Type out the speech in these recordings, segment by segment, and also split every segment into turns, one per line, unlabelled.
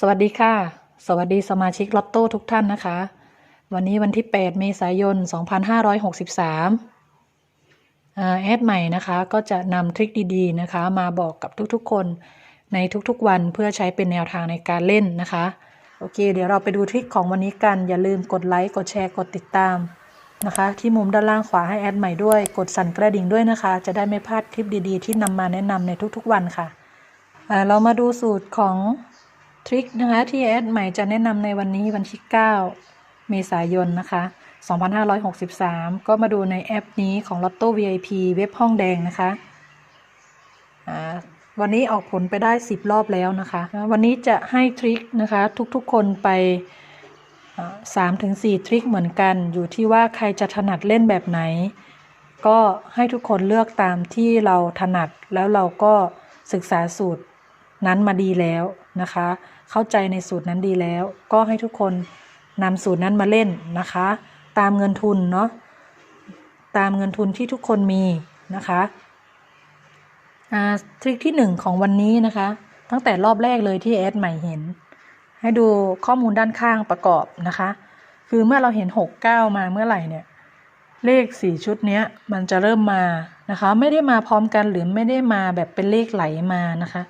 สวัสดีค่ะ สวัสดีสมาชิกลอตโต้ทุกท่านนะคะ วันนี้วันที่ 8 เมษายน 2563อ่าแอดใหม่นะคะก็จะนำทริคดีๆนะคะ มาบอกกับทุกๆ คนในทุกๆวันเพื่อใช้เป็นแนวทางในการเล่นนะคะ โอเค เดี๋ยวเราไปดูทริคของวันนี้กัน อย่าลืมกดไลค์ กดแชร์ กดติดตามนะคะ ที่มุมด้านล่างขวาให้แอดใหม่ด้วย กดสั่นกระดิ่งด้วยนะคะ จะได้ไม่พลาดคลิปดีๆ ที่นำมาแนะนำในทุกๆวันค่ะเรามาดูสูตรของ ทริคนะคะที่แอดใหม่จะแนะนำในวันนี้วันที่ 9 เมษายนนะคะ 2563 ก็มาดูในแอปนี้ของ Lotto VIP เว็บห้องแดงนะคะวันนี้ออกผลไปได้ 10 รอบแล้วนะคะ วันนี้จะให้ทริคนะคะทุกๆคนไปสามถึงสี่ทริคเหมือนกัน อยู่ที่ว่าใครจะถนัดเล่นแบบไหน ก็ให้ทุกคนเลือกตามที่เราถนัดแล้วเราก็ศึกษาสูตรนั้นมาดีแล้วนะคะ เข้าใจในสูตรนั้นดีแล้ว ก็ให้ทุกคนนำสูตรนั้นมาเล่นนะคะ ตามเงินทุนเนาะตามเงินทุนที่ทุกคนมีนะคะทริคที่หนึ่งของวันนี้นะคะ ตั้งแต่รอบแรกเลยที่แอดใหม่เห็น ให้ดูข้อมูลด้านข้างประกอบนะคะ คือเมื่อเราเห็น 6 9 มาเมื่อไหร่เนี่ยเลข 4 ชุดนี้มันจะเริ่มมานะคะ ไม่ได้มาพร้อมกันหรือไม่ได้มาแบบเป็นเลขไหลมานะคะ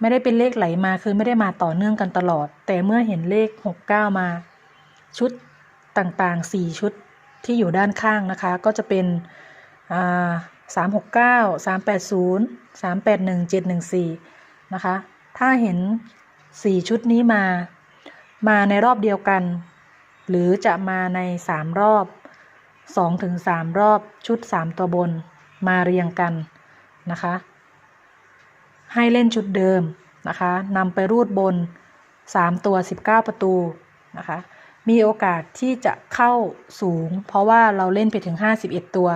ไม่ได้เป็นเลขไหลมาคือไม่ได้มาต่อเนื่องกันตลอด แต่เมื่อเห็นเลข 6 9 มา ชุดต่างๆ 4 ชุดที่อยู่ด้านข้างนะคะ ก็จะเป็นสามหกเก้าสามแปดศูนย์สามแปดหนึ่งเจ็ดหนึ่งสี่นะคะ ถ้าเห็น4ชุดนี้มา มาในรอบเดียวกัน หรือจะมาใน3รอบ2-3ถึงสามรอบชุด3ตัวบนมาเรียงกันนะคะ ให้เล่นชุดเดิมนะคะนำไปรูดบน 3 ตัว 19 ประตูนะคะมีโอกาสที่จะเข้าสูง เพราะว่าเราเล่นไปถึง 51 ตัว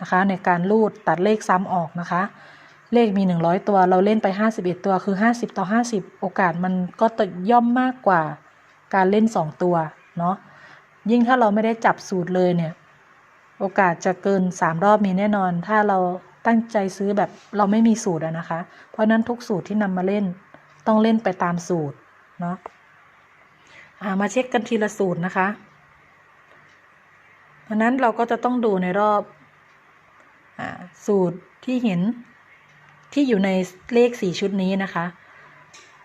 นะคะในการรูดตัดเลขซ้ำออกนะคะ เลขมี 100 ตัวเราเล่นไป 51 ตัวคือ 50 ต่อ 50 โอกาสมันก็ตย่อมมากกว่าการเล่น 2 ตัวเนาะยิ่งถ้าเราไม่ได้จับสูตรเลยเนี่ย โอกาสจะเกิน 3 รอบมีแน่นอน ถ้าเรา ตั้งใจซื้อแบบเราไม่มีสูตรอะนะคะ เพราะนั้นทุกสูตรที่นำมาเล่น ต้องเล่นไปตามสูตรเนาะมาเช็คกันทีละสูตรนะคะเพราะนั้นเราก็จะต้องดูในรอบอสูตรที่เห็นที่อยู่ในเลขสี่ชุดนี้นะคะ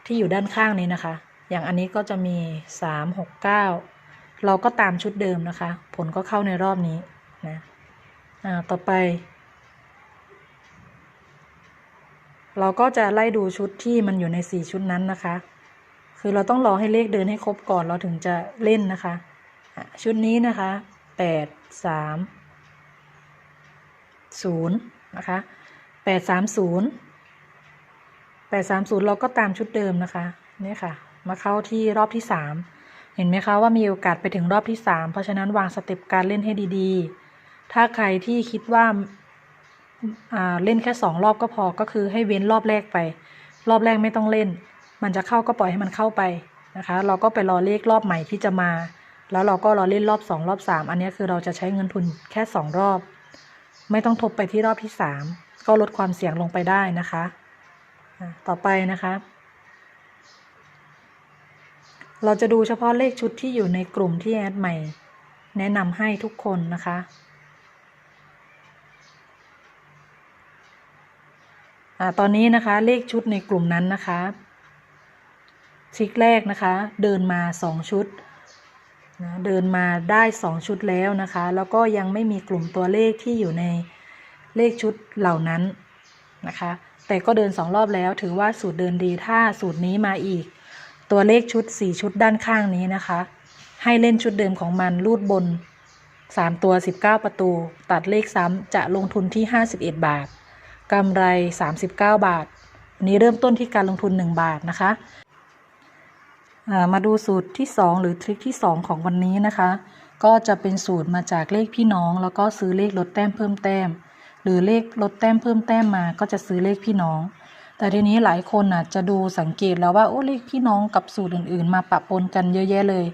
ที่อยู่ด้านข้างนี้นะคะ อย่างอันนี้ก็จะมีสามหกเก้าเราก็ตามชุดเดิมนะคะ ผลก็เข้าในรอบนี้นะต่อไป เราก็จะไล่ดูชุดที่มันอยู่ในสี่ชุดนั้นนะคะ คือเราต้องรอให้เลขเดินให้ครบก่อนเราถึงจะเล่นนะคะ ชุดนี้นะคะแปดสามศูนย์นะคะแปดสามศูนย์แปดสามศูนย์เราก็ตามชุดเดิมนะคะนี่ค่ะ มาเข้าที่รอบที่สามเห็นไหมคะว่ามีโอกาสไปถึงรอบที่สามเพราะฉะนั้นวางสเต็ปการเล่นให้ดีๆ ถ้าใครที่คิดว่า เล่นแค่สองรอบก็พอก็คือให้เว้นรอบแรกไป รอบแรกไม่ต้องเล่น มันจะเข้าก็ปล่อยให้มันเข้าไปนะคะ เราก็ไปรอเลขรอบใหม่ที่จะมา แล้วเราก็รอเล่นรอบสองรอบสามอันนี้คือเราจะใช้เงินทุนแค่สองรอบ ไม่ต้องทบไปที่รอบที่สามก็ลดความเสี่ยงลงไปได้นะคะต่อไปนะคะ เราจะดูเฉพาะเลขชุดที่อยู่ในกลุ่มที่แอดใหม่ แนะนำให้ทุกคนนะคะ อตอนนี้นะคะเลขชุดในกลุ่มนั้นนะคะชิกแรกนะคะ เดินมาสองชุดนะเดินมาได้สองชุดแล้วนะคะ แล้วก็ยังไม่มีกลุ่มตัวเลขที่อยู่ในเลขชุดเหล่านั้นนะคะ แต่ก็เดินสองรอบแล้ว ถือว่าสูตรเดินดีถ้าสูตรนี้มาอีก ตัวเลขชุดสี่ชุดด้านข้างนี้นะคะ ให้เล่นชุดเดิมของมันรูดบนสามตัวสิบเก้าประตู ตัดเลขซ้ำจะลงทุนที่ห้าสิบเอ็ดบาท กำไรสามสิบเก้าบาทนี้เริ่มต้นที่การลงทุนหนึ่งบาทนะคะมาดูสูตรที่ 2 หรือทริคที่ 2 ของวันนี้นะคะ ก็จะเป็นสูตรมาจากเลขพี่น้อง แล้วก็ซื้อเลขลดแต้มเพิ่มแต้ม หรือเลขลดแต้มเพิ่มแต้มมา ก็จะซื้อเลขพี่น้อง แต่ทีนี้หลายคนอะจะดูสังเกตแล้วว่าโอ้เลขพี่น้องกับสูตรอื่น ๆ มาปะปนกันเยอะแยะเลย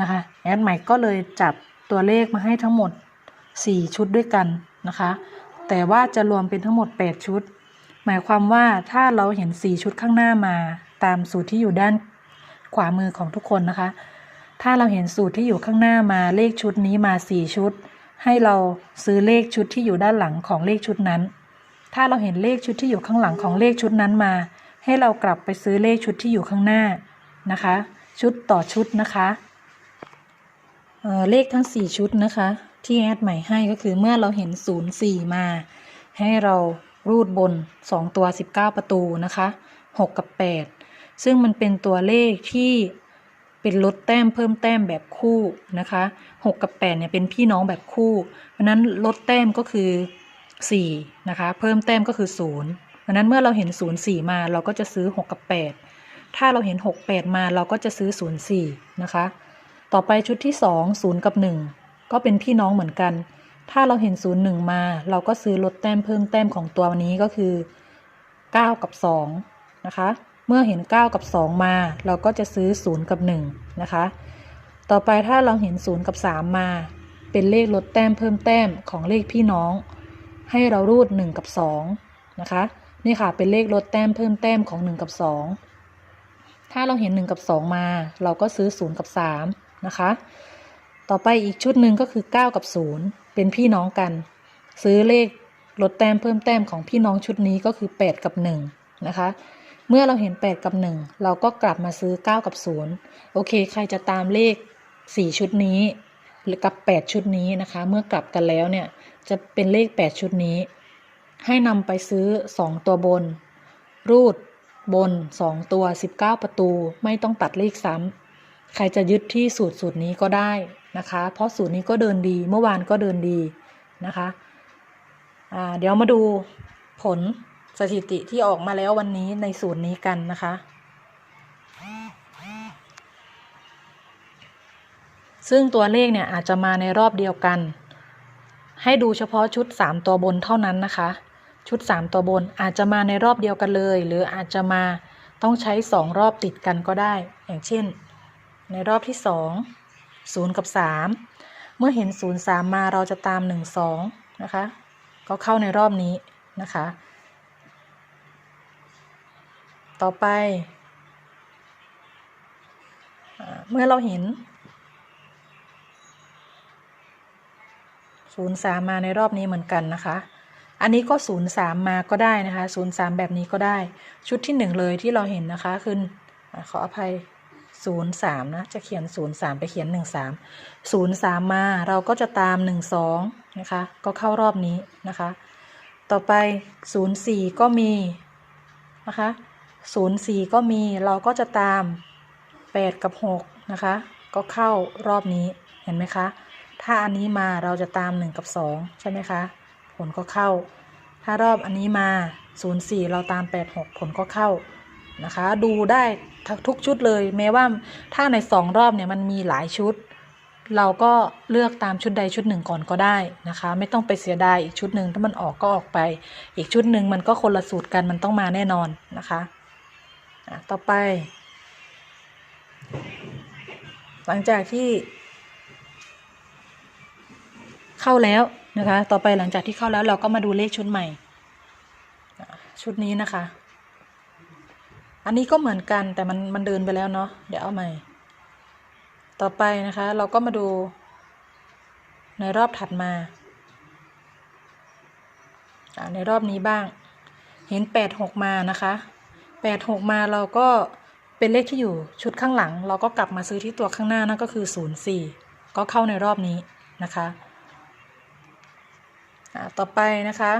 นะคะแอดใหม่ก็เลยจับตัวเลขมาให้ทั้งหมด 4 ชุดด้วยกันนะคะ แต่ว่าจะรวมเป็นทั้งหมด 8 ชุด หมายความว่าถ้าเราเห็น 4 ชุดข้างหน้ามา ตามสูตรที่อยู่ด้านขวามือของทุกคนนะคะ ถ้าเราเห็นสูตรที่อยู่ข้างหน้ามาเลขชุดนี้มาสี่ชุด ให้เราซื้อเลขชุดที่อยู่ด้านหลังของเลขชุดนั้น ถ้าเราเห็นเลขชุดที่อยู่ข้างหลังของเลขชุดนั้นมา ให้เรากลับไปซื้อเลขชุดที่อยู่ข้างหน้านะคะ ชุดต่อชุดนะคะเเลขทั้ง 4 ชุดนะคะ ที่แอดใหม่ให้ก็คือเมื่อเราเห็น 0 4 มา ให้เรารูดบน 2 ตัว 19 ประตูนะคะ 6 กับ 8 ซึ่งมันเป็นตัวเลขที่เป็นลดแต้มเพิ่มแต้มแบบคู่นะคะ 6 กับ 8 เนี่ยเป็นพี่น้องแบบคู่ เพราะนั้นลดแต้มก็คือ 4 นะคะ เพิ่มแต้มก็คือ 0 เพราะฉะนั้นเมื่อเราเห็น 0 4 มาเราก็จะซื้อ 6 กับ 8 ถ้าเราเห็น 6 8 มาเราก็จะซื้อ 0 4 นะคะ ต่อไปชุดที่ 2 0 กับ 1 ก็เป็นพี่น้องเหมือนกัน ถ้าเราเห็น0 1มา เราก็ซื้อลดแต้มเพิ่มแต้มของตัวนี้ก็คือ 9 กับ 2 นะคะ เมื่อเห็น 9 กับ 2 มา เราก็จะซื้อ 0 กับ 1 นะคะ ต่อไปถ้าเราเห็น 0 กับ 3 มา เป็นเลขลดแต้มเพิ่มแต้มของเลขพี่น้อง ให้เรารูด 1 กับ 2 นะคะ นี่ค่ะเป็นเลขลดแต้มเพิ่มแต้มของ 1 กับ 2 ถ้าเราเห็น 1 กับ 2 มา เราก็ซื้อ 0 กับ 3 นะคะ ต่อไปอีกชุดหนึ่งก็คือ 9 กับ 0 เป็นพี่น้องกัน ซื้อเลขลดแต้มเพิ่มแต้มของพี่น้องชุดนี้ก็คือ 8 กับ 1 นะคะ เมื่อเราเห็น 8 กับ 1 เราก็กลับมาซื้อ 9 กับ 0 โอเค ใครจะตามเลข 4 ชุดนี้ หรือกับ 8 ชุดนี้นะคะ เมื่อกลับกันแล้วเนี่ยจะเป็นเลข 8 ชุดนี้ ให้นำไปซื้อ 2 ตัวบน รูดบน 2 ตัว 19 ประตู ไม่ต้องตัดเลขซ้ำใครจะยึดที่สูตรสูตรนี้ก็ได้ นะคะ เพราะสูตรนี้ก็เดินดีเมื่อวานก็เดินดีนะคะเดี๋ยวมาดูผลสถิติที่ออกมาแล้ววันนี้ในสูตรนี้กันนะคะ ซึ่งตัวเลขเนี่ยอาจจะมาในรอบเดียวกัน ให้ดูเฉพาะชุด 3 ตัวบนเท่านั้นนะคะ ชุด 3 ตัวบนอาจจะมาในรอบเดียวกันเลย หรืออาจจะมาต้องใช้ 2 รอบติดกันก็ได้ อย่างเช่น ในรอบที่ 2 0 กับ 3 เมื่อเห็น 0 3 มาเราจะตาม 1 2 นะคะ ก็เข้าในรอบนี้นะคะ ต่อไป เมื่อเราเห็นศูนย์สามมาในรอบนี้เหมือนกันนะคะอันนี้ก็ศูนย์สามมาก็ได้นะคะศูนย์สามแบบนี้ก็ได้ ชุดที่หนึ่งเลยที่เราเห็นนะคะคือขออภัย ศูนย์สามนะ จะเขียนศูนย์สามไปเขียนหนึ่งสามศูนย์สามมาเราก็จะตามหนึ่งสองนะคะ ก็เข้ารอบนี้นะคะ ต่อไปศูนย์สี่ก็มีนะคะศูนย์สี่ก็มีเราก็จะตามแปดกับหกนะคะ ก็เข้ารอบนี้เห็นไหมคะ ถ้าอันนี้มาเราจะตาม1กับ2ใช่ไหมคะ ผลก็เข้า ถ้ารอบอันนี้มา0 4เราตาม8 6ผลก็เข้า นะคะ ดูได้ทุกชุดเลยแม้ว่าถ้าใน2รอบเนี่ยมันมีหลายชุด เราก็เลือกตามชุดใดชุดหนึ่งก่อนก็ได้นะคะ ไม่ต้องไปเสียดายอีกชุดหนึ่งถ้ามันออกก็ออกไป อีกชุดหนึ่งมันก็คนละสูตรกันมันต้องมาแน่นอนนะคะอะต่อไป หลังจากที่ เข้าแล้วนะคะ ต่อไปหลังจากที่เข้าแล้วเราก็มาดูเลขชุดใหม่ ชุดนี้นะคะ อันนี้ก็เหมือนกันแต่มันมันเดินไปแล้วเนาะเดี๋ยวเอาใหม่ ต่อไปนะคะ เราก็มาดู ในรอบถัดมาในรอบนี้บ้าง เห็นแปดหกมานะคะแปดหกมาเราก็เป็นเลขที่อยู่ชุดข้างหลัง เราก็กลับมาซื้อที่ตัวข้างหน้านั่นก็คือศูนย์สี่ก็เข้าในรอบนี้นะคะต่อไปนะคะ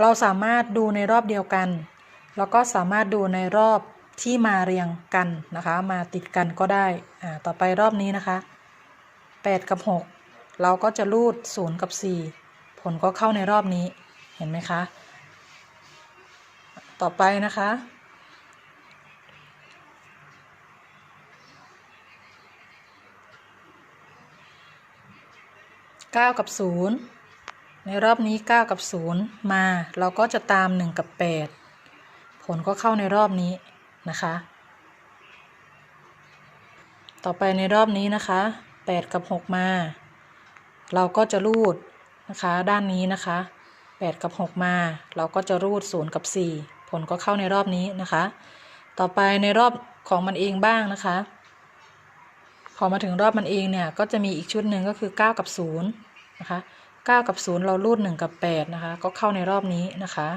เราสามารถดูในรอบเดียวกัน แล้วก็สามารถดูในรอบที่มาเรียงกันนะคะ มาติดกันก็ได้อ่าต่อไปรอบนี้นะคะ 8 กับ 6 เราก็จะรูด 0 กับ 4 ผลก็เข้าในรอบนี้เห็นไหมคะ ต่อไปนะคะ 9 กับ 0 ในรอบนี้ 9 กับ 0 มา เราก็จะตาม 1 กับ 8 ผลก็เข้าในรอบนี้นะคะ ต่อไปในรอบนี้นะคะ 8 กับ 6 มา เราก็จะรูดนะคะด้านนี้นะคะ 8 กับ 6 มา เราก็จะรูด 0 กับ 4 ผลก็เข้าในรอบนี้นะคะ ต่อไปในรอบของมันเองบ้างนะคะพอมาถึงรอบมันเองเนี่ยก็จะมีอีกชุดหนึ่งก็คือ 9 กับ 0 นะคะ 9 กับ 0 เรารูด 1 กับ 8 นะคะ ก็เข้าในรอบนี้นะคะ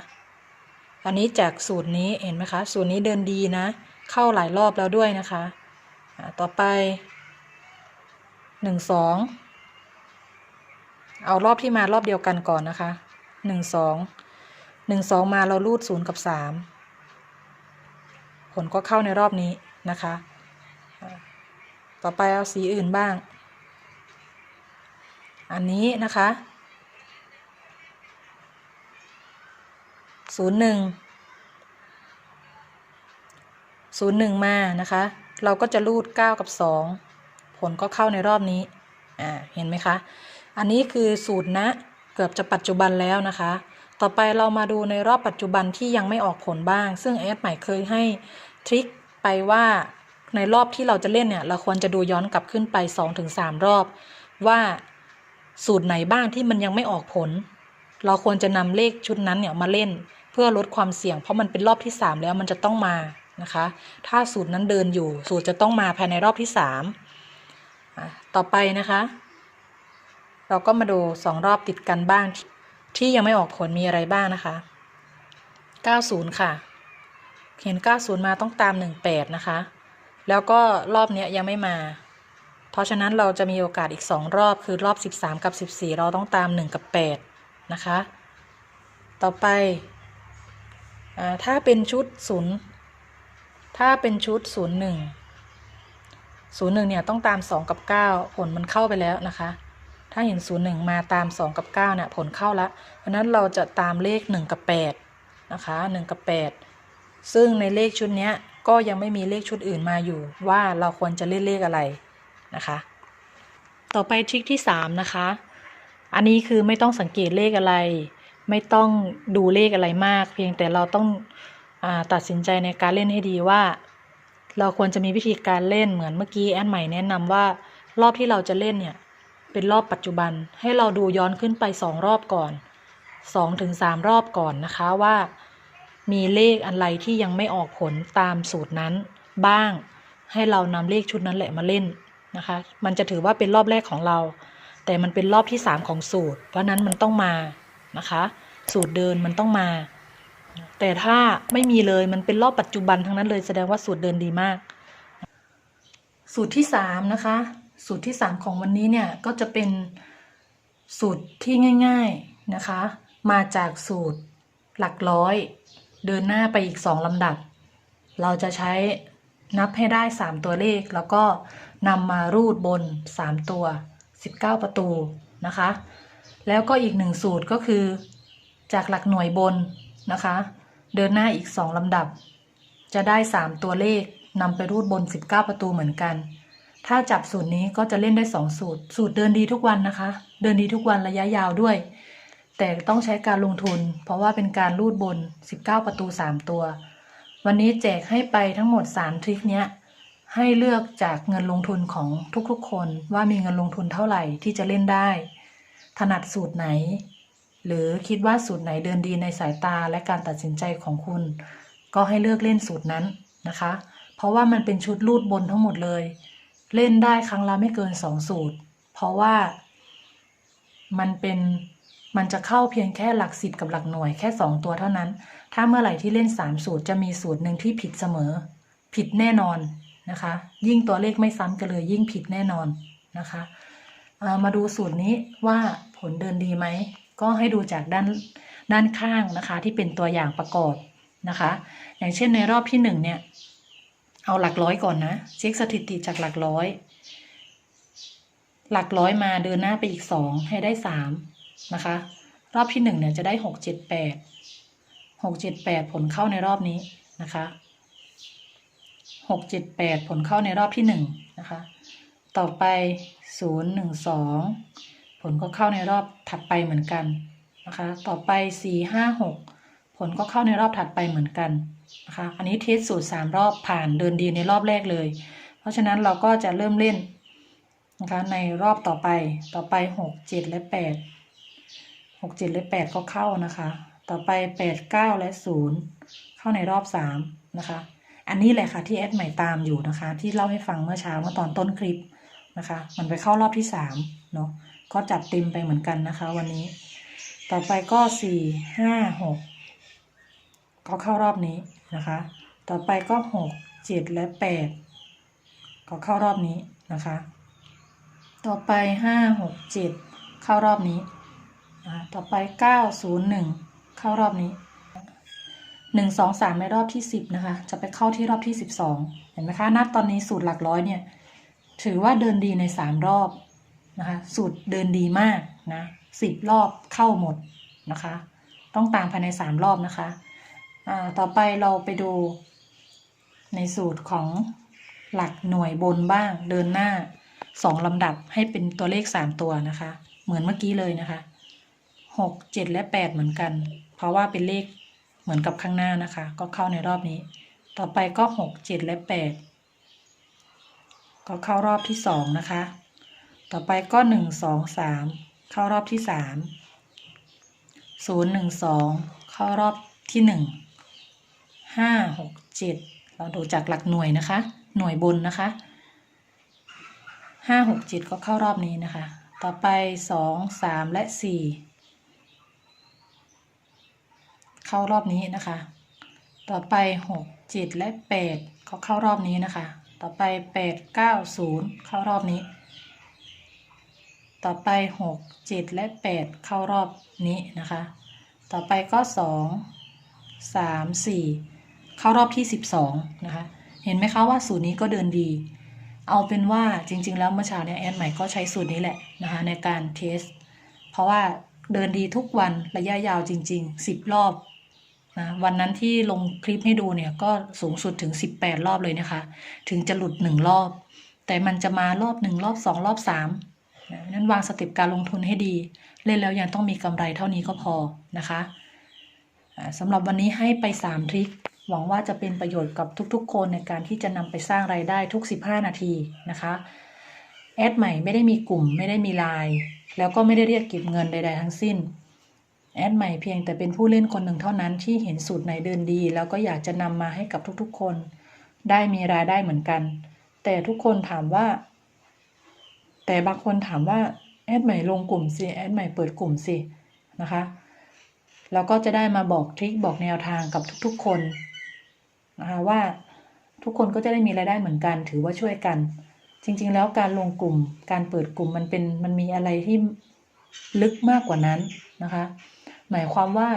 อันนี้จากสูตรนี้เห็นไหมคะ สูตรนี้เดินดีนะ เข้าหลายรอบแล้วด้วยนะคะต่อไปหนึ่งสองเอารอบที่มารอบเดียวกันก่อนนะคะหนึ่งสองหนึ่งสองมาเรารูดศูนย์กับสามผลก็เข้าในรอบนี้นะคะ ต่อไปเอาสีอื่นบ้าง อันนี้นะคะ ศูนย์หนึ่งศูนย์หนึ่งมานะคะ เราก็จะรูด 9 กับ 2 ผลก็เข้าในรอบนี้ อ่า เห็นไหมคะ อันนี้คือสูตรนะเกือบจะปัจจุบันแล้วนะคะ ต่อไปเรามาดูในรอบปัจจุบันที่ยังไม่ออกผลบ้าง ซึ่งแอดใหม่เคยให้ทริคไปว่าในรอบที่เราจะเล่นเนี่ยเราควรจะดูย้อนกลับขึ้นไป 2-3 รอบ ว่าสูตรไหนบ้างที่มันยังไม่ออกผล เราควรจะนำเลขชุดนั้นเนี่ยมาเล่น เพื่อลดความเสี่ยง เพราะมันเป็นรอบที่ 3 แล้วมันจะต้องมานะคะ ถ้าสูตรนั้นเดินอยู่ สูตรจะต้องมาภายในรอบที่3ต่อไปนะคะ เราก็มาดู 2 รอบติดกันบ้าง ที่ยังไม่ออกผลมีอะไรบ้างนะคะ 90 ค่ะ เห็น 90 มาต้องตาม 18 นะคะ แล้วก็รอบนี้ยังไม่มา เพราะฉะนั้นเราจะมีโอกาสอีก 2 รอบคือรอบ 13 กับ 14 เราต้องตาม 1 กับ 8 นะคะ ต่อไป ถ้าเป็นชุด0ถ้าเป็นชุด01 01เนี่ยต้องตาม2กับ9ผลมันเข้าไปแล้วนะคะ ถ้าเห็น01มาตาม2กับ9เนี่ยผลเข้าละเพราะนั้นเราจะตามเลข1กับ8นะคะ1กับ8ซึ่งในเลขชุดเนี้ยก็ยังไม่มีเลขชุดอื่นมาอยู่ ว่าเราควรจะเล่นเลขอะไรนะคะ ต่อไปทริคที่3นะคะ อันนี้คือไม่ต้องสังเกตเลขอะไร ไม่ต้องดูเลขอะไรมาก เพียงแต่เราต้องอตัดสินใจในการเล่นให้ดีว่า เราควรจะมีวิธีการเล่นเหมือนเมื่อกี้แอนใหม่แนะนำว่ารอบที่เราจะเล่นเนี่ย เป็นรอบปัจจุบันให้เราดูย้อนขึ้นไปสองรอบก่อนสองถึงสามรอบก่อนนะคะว่า มีเลขอะไรที่ยังไม่ออกผลตามสูตรนั้น บ้าง ให้เรานำเลขชุดนั้นแหละมาเล่นนะคะ มันจะถือว่าเป็นรอบแรกของเรา แต่มันเป็นรอบที่สามของสูตร เพราะนั้นมันต้องมา นะคะ สูตรเดินมันต้องมา แต่ถ้าไม่มีเลยมันเป็นรอบปัจจุบันทั้งนั้นเลยแสดงว่าสูตรเดินดีมาก สูตรที่สามนะคะ สูตรที่สามของวันนี้เนี่ยก็จะเป็นสูตรที่ง่าย ๆนะคะ มาจากสูตรหลักร้อย เดินหน้าไปอีกสองลำดับ เราจะใช้นับให้ได้สามตัวเลข แล้วก็นำมารูดบนสามตัวสิบเก้าประตูนะคะ แล้วก็อีกหนึ่งสูตรก็คือ จากหลักหน่วยบนนะคะ เดินหน้าอีกสองลำดับ จะได้สามตัวเลขนำไปรูดบน 19 ประตูเหมือนกัน ถ้าจับสูตรนี้ก็จะเล่นได้ 2 สูตร สูตรเดินดีทุกวันนะคะ เดินดีทุกวันระยะยาวด้วย แต่ต้องใช้การลงทุน เพราะว่าเป็นการรูดบน 19 ประตู 3 ตัว วันนี้แจกให้ไปทั้งหมด 3 ทริคเนี้ยให้เลือกจากเงินลงทุนของทุกๆ คนว่ามีเงินลงทุนเท่าไหร่ที่จะเล่นได้ ถนัดสูตรไหน หรือคิดว่าสูตรไหนเดินดีในสายตาและการตัดสินใจของคุณ ก็ให้เลือกเล่นสูตรนั้นนะคะ เพราะว่ามันเป็นชุดรูดบนทั้งหมดเลย เล่นได้ครั้งละไม่เกินสองสูตร เพราะว่ามันเป็นมันจะเข้าเพียงแค่หลักสิบกับหลักหน่วยแค่สองตัวเท่านั้น ถ้าเมื่อไหร่ที่เล่นสามสูตรจะมีสูตรหนึ่งที่ผิดเสมอ ผิดแน่นอนนะคะ ยิ่งตัวเลขไม่ซ้ำกันเลยยิ่งผิดแน่นอนนะคะ มาดูสูตรนี้ว่าผลเดินดีไหม ก็ให้ดูจากด้านด้านข้างนะคะ ที่เป็นตัวอย่างประกอบนะคะ อย่างเช่นในรอบที่หนึ่งเนี่ย เอาหลักร้อยก่อนนะเช็คสถิติจากหลักร้อย หลักร้อยมาเดินหน้าไปอีกสองให้ได้สามนะคะ รอบที่หนึ่งเนี่ยจะได้หกเจ็ดแปดหกเจ็ดแปดผลเข้าในรอบนี้นะคะหกเจ็ดแปดผลเข้าในรอบที่หนึ่งนะคะ ต่อไปศูนย์หนึ่งสองผลก็เข้าในรอบถัดไปเหมือนกันนะคะ ต่อไปสี่ห้าหกผลก็เข้าในรอบถัดไปเหมือนกันนะคะ อันนี้เทสสูตรสามรอบผ่านเดินดีในรอบแรกเลย เพราะฉะนั้นเราก็จะเริ่มเล่นนะคะในรอบต่อไป ต่อไปหกเจ็ดและแปดหกเจ็ดและแปดก็เข้านะคะ ต่อไปแปดเก้าและศูนย์เข้าในรอบสามนะคะ อันนี้แหละค่ะที่แอดใหม่ตามอยู่นะคะ ที่เล่าให้ฟังเมื่อเช้าเมื่อตอนต้นคลิป นะคะ มันไปเข้ารอบที่สามเนาะก็จัดเต็มไปเหมือนกันนะคะ วันนี้ ต่อไปก็สี่ห้าหกก็เข้ารอบนี้นะคะ ต่อไปก็หกเจ็ดและแปดก็เข้ารอบนี้นะคะ ต่อไปห้าหกเจ็ดเข้ารอบนี้ต่อไปเก้าศูนย์หนึ่งเข้ารอบนี้หนึ่งสองสามในรอบที่สิบนะคะ จะไปเข้าที่รอบที่สิบสองเห็นไหมคะนัดตอนนี้สูตรหลักร้อยเนี่ย ถือว่าเดินดีในสามรอบนะคะ สูตรเดินดีมากนะสิบรอบเข้าหมดนะคะ ต้องตามภายในสามรอบนะคะต่อไปเราไปดูในสูตรของหลักหน่วยบนบ้าง เดินหน้าสองลำดับให้เป็นตัวเลขสามตัวนะคะ เหมือนเมื่อกี้เลยนะคะหกเจ็ดและแปดเหมือนกัน เพราะว่าเป็นเลขเหมือนกับข้างหน้านะคะ ก็เข้าในรอบนี้ ต่อไปก็หกเจ็ดและแปด ก็เข้ารอบที่สองนะคะ ต่อไปก็หนึ่งสองสามเข้ารอบที่สามศูนย์หนึ่งสองเข้ารอบที่หนึ่งห้าหกเจ็ดเราดูจากหลักหน่วยนะคะ หน่วยบนนะคะห้าหกเจ็ดก็เข้ารอบนี้นะคะ ต่อไปสองสามและสี่เข้ารอบนี้นะคะ ต่อไปหกเจ็ดและแปดก็เข้ารอบนี้นะคะ ต่อไปแปดเก้าศูนย์เข้ารอบนี้ ต่อไปหกเจ็ดและแปดเข้ารอบนี้นะคะ ต่อไปก็สองสามสี่เข้ารอบที่สิบสองนะคะ เห็นไหมคะว่าสูตรนี้ก็เดินดี เอาเป็นว่าจริง ๆ แล้วเมื่อเช้าเนี่ยแอนใหม่ก็ใช้สูตรนี้แหละนะคะในการเทส เพราะว่าเดินดีทุกวันระยะยาวจริงๆสิบรอบ นะวันนั้นที่ลงคลิปให้ดูเนี่ยก็สูงสุดถึง 18 รอบเลยนะคะ ถึงจะหลุด 1 รอบ แต่มันจะมารอบ 1 รอบ 2 รอบ3นะนั้นวางสเต็ปการลงทุนให้ดี เล่นแล้วยังต้องมีกำไรเท่านี้ก็พอนะคะสำหรับวันนี้ให้ไป 3 ทริคหวังว่าจะเป็นประโยชน์กับทุกๆ คนในการที่จะนำไปสร้างไรายได้ทุก 15 นาทีนะคะแอดใหม่ไม่ได้มีกลุ่มไม่ได้มีไลน์แล้วก็ไม่ได้เรียกเก็บเงินใดๆทั้งสิ้น แอดใหม่เพียงแต่เป็นผู้เล่นคนหนึ่งเท่านั้นที่เห็นสูตรไหนเดินดี แล้วก็อยากจะนำมาให้กับทุกๆคน ได้มีรายได้เหมือนกัน แต่ทุกคนถามว่า แต่บางคนถามว่าแอดใหม่ลงกลุ่มสิแอดใหม่เปิดกลุ่มสินะคะแล้วก็จะได้มาบอกทริคบอกแนวทางกับทุกๆคนนะคะว่าทุกคนก็จะได้มีรายได้เหมือนกัน ถือว่าช่วยกัน จริง ๆ แล้วการลงกลุ่ม การเปิดกลุ่มมันเป็นมันมีอะไรที่ลึกมากกว่านั้นนะคะ หมายความว่า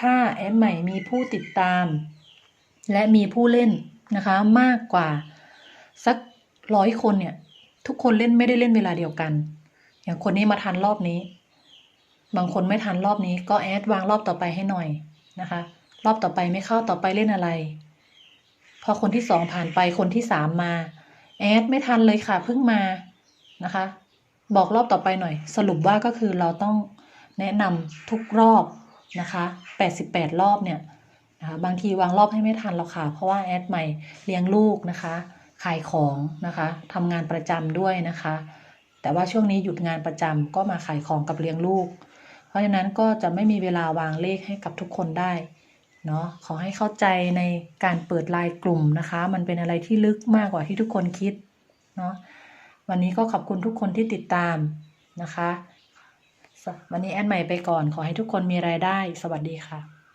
ถ้าแอดใหม่มีผู้ติดตาม และมีผู้เล่นนะคะมากกว่าสักร้อยคนเนี่ย ทุกคนเล่นไม่ได้เล่นเวลาเดียวกัน อย่างคนนี้มาทันรอบนี้ บางคนไม่ทันรอบนี้ ก็แอดวางรอบต่อไปให้หน่อยนะคะ รอบต่อไปไม่เข้าต่อไปเล่นอะไร พอคนที่สองผ่านไปคนที่สามมาแอดไม่ทันเลยค่ะเพิ่งมานะคะ บอกรอบต่อไปหน่อย สรุปว่าก็คือเราต้อง แนะนำทุกรอบนะคะ 88 รอบเนี่ยนะคะบางทีวางรอบให้ไม่ทันหรอกค่ะ เพราะว่าแอดใหม่เลี้ยงลูกนะคะ ขายของนะคะทำงานประจำด้วยนะคะ แต่ว่าช่วงนี้หยุดงานประจำก็มาขายของกับเลี้ยงลูก เพราะฉะนั้นก็จะไม่มีเวลาวางเลขให้กับทุกคนได้เนาะขอให้เข้าใจในการเปิดไลน์กลุ่มนะคะ มันเป็นอะไรที่ลึกมากกว่าที่ทุกคนคิดเนาะวันนี้ก็ขอบคุณทุกคนที่ติดตามนะคะ วันนี้แอดใหม่ไปก่อน ขอให้ทุกคนมีรายได้ สวัสดีค่ะ